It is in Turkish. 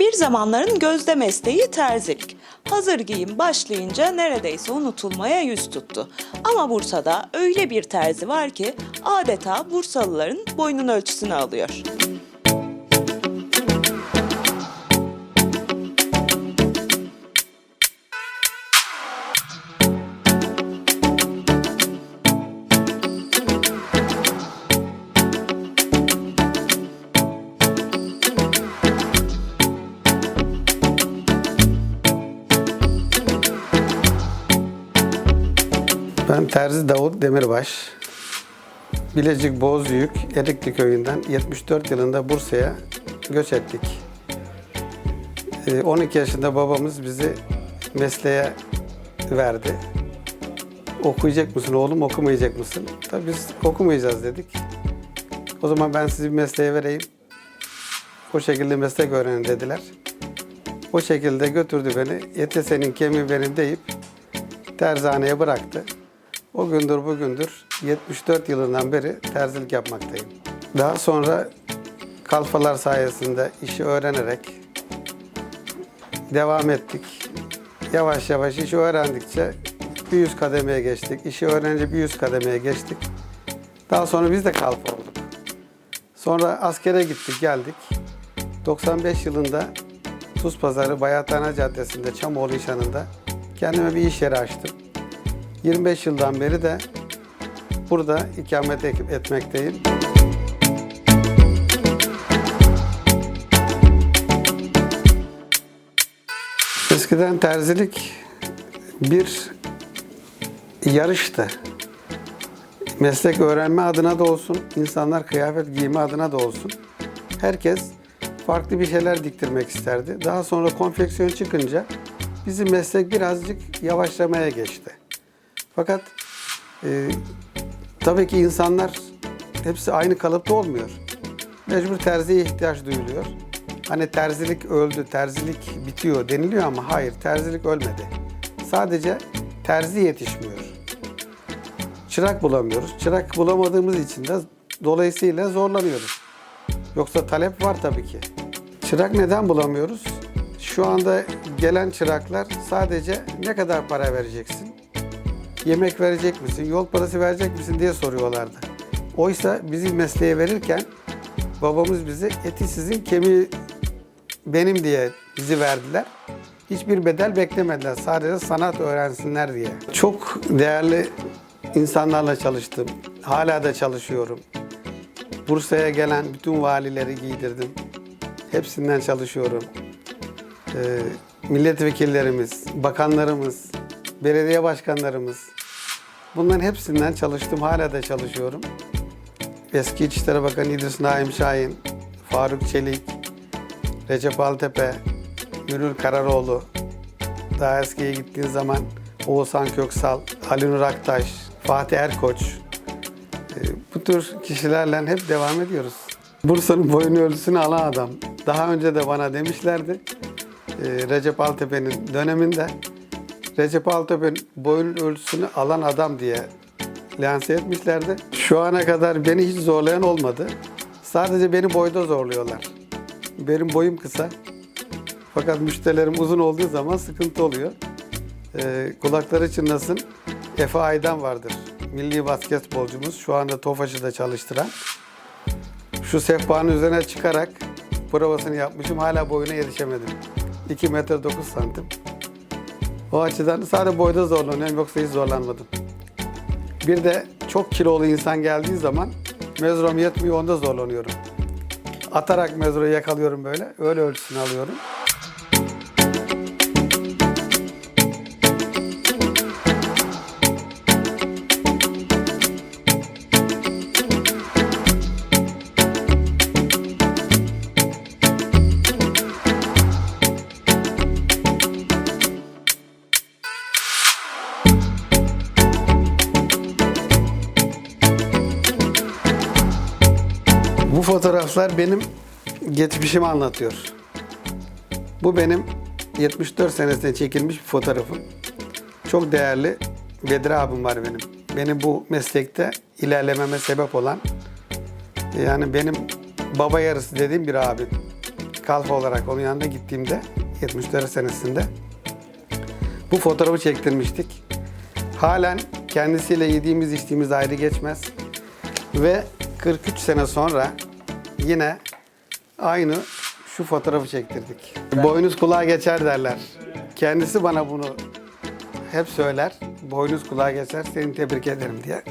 Bir zamanların gözde mesleği terzilik. Hazır giyim başlayınca neredeyse unutulmaya yüz tuttu. Ama Bursa'da öyle bir terzi var ki adeta Bursalıların boynun ölçüsünü alıyor. Ben Terzi Davut Demirbaş. Bilecik Bozüyük Erikli köyünden 74 yılında Bursa'ya göç ettik. Ee, 12 yaşında babamız bizi mesleğe verdi. Okuyacak mısın oğlum, okumayacak mısın? Tabii biz okumayacağız dedik. O zaman ben sizi bir mesleğe vereyim. O şekilde meslek öğrenin dediler. O şekilde götürdü beni. Eti senin kemiği benim deyip terzaneye bıraktı. O gündür bugündür 74 yılından beri terzilik yapmaktayım. Daha sonra kalfalar sayesinde işi öğrenerek devam ettik. Yavaş yavaş işi öğrendikçe bir üst kademeye geçtik. İşi öğrenince bir üst kademeye geçtik. Daha sonra biz de kalfa olduk. Sonra askere gittik geldik. 95 yılında Tuz Pazarı Bayathane Caddesi'nde Çamoğlu İşhanı'nda kendime bir iş yeri açtım. 25 yıldan beri de burada ikamet et- etmekteyim. Eskiden terzilik bir yarıştı. Meslek öğrenme adına da olsun, insanlar kıyafet giyme adına da olsun. Herkes farklı bir şeyler diktirmek isterdi. Daha sonra konfeksiyon çıkınca bizim meslek birazcık yavaşlamaya geçti. Fakat e, tabii ki insanlar hepsi aynı kalıpta olmuyor. Mecbur terziye ihtiyaç duyuluyor. Hani terzilik öldü, terzilik bitiyor deniliyor ama hayır, terzilik ölmedi. Sadece terzi yetişmiyor. Çırak bulamıyoruz. Çırak bulamadığımız için de dolayısıyla zorlanıyoruz. Yoksa talep var tabii ki. Çırak neden bulamıyoruz? Şu anda gelen çıraklar sadece ne kadar para vereceksin? Yemek verecek misin? Yol parası verecek misin diye soruyorlardı. Oysa bizi mesleğe verirken babamız bize eti sizin kemiği benim diye bizi verdiler. Hiçbir bedel beklemediler. Sadece sanat öğrensinler diye. Çok değerli insanlarla çalıştım. Hala da çalışıyorum. Bursa'ya gelen bütün valileri giydirdim. Hepsinden çalışıyorum. Ee, milletvekillerimiz, bakanlarımız, belediye başkanlarımız. Bunların hepsinden çalıştım. Hala da çalışıyorum. Eski İçişleri Bakanı İdris Naim Şahin, Faruk Çelik, Recep Altepe, Gönül Kararoğlu, daha eskiye gittiğin zaman Oğuzhan Köksal, Ali Nur Aktaş, Fatih Erkoç, e, bu tür kişilerle hep devam ediyoruz. Bursa'nın boyun ölçüsünü alan adam. Daha önce de bana demişlerdi. e, Recep Altepe'nin döneminde Recep Altepe'nin boyun ölçüsünü alan adam diye lanse etmişlerdi. Şu ana kadar beni hiç zorlayan olmadı. Sadece beni boyda zorluyorlar. Benim boyum kısa. Fakat müşterilerim uzun olduğu zaman sıkıntı oluyor. Ee, kulakları çınlasın. Efe Aydan vardır. Milli basketbolcumuz. Şu anda Tofaş'ı çalıştıran. Şu sehpanın üzerine çıkarak provasını yapmışım. Hala boyuna yetişemedim. 2 metre 9 santim. O açıdan sadece boyda zorlanıyorum yoksa hiç zorlanmadım. Bir de çok kilolu insan geldiği zaman mezurum yetmiyor onda zorlanıyorum. Atarak mezuruyu yakalıyorum böyle. Öyle ölçüsünü alıyorum. Bu fotoğraflar benim geçmişimi anlatıyor. Bu benim 74 senesinde çekilmiş bir fotoğrafım. Çok değerli Bedri abim var benim. Beni bu meslekte ilerlememe sebep olan yani benim baba yarısı dediğim bir abim. kalfa olarak onun yanına gittiğimde 74 senesinde bu fotoğrafı çektirmiştik. Halen kendisiyle yediğimiz içtiğimiz ayrı geçmez. Ve 43 sene sonra yine aynı şu fotoğrafı çektirdik. Boynuz kulağa geçer derler. Kendisi bana bunu hep söyler. Boynuz kulağa geçer, seni tebrik ederim diye.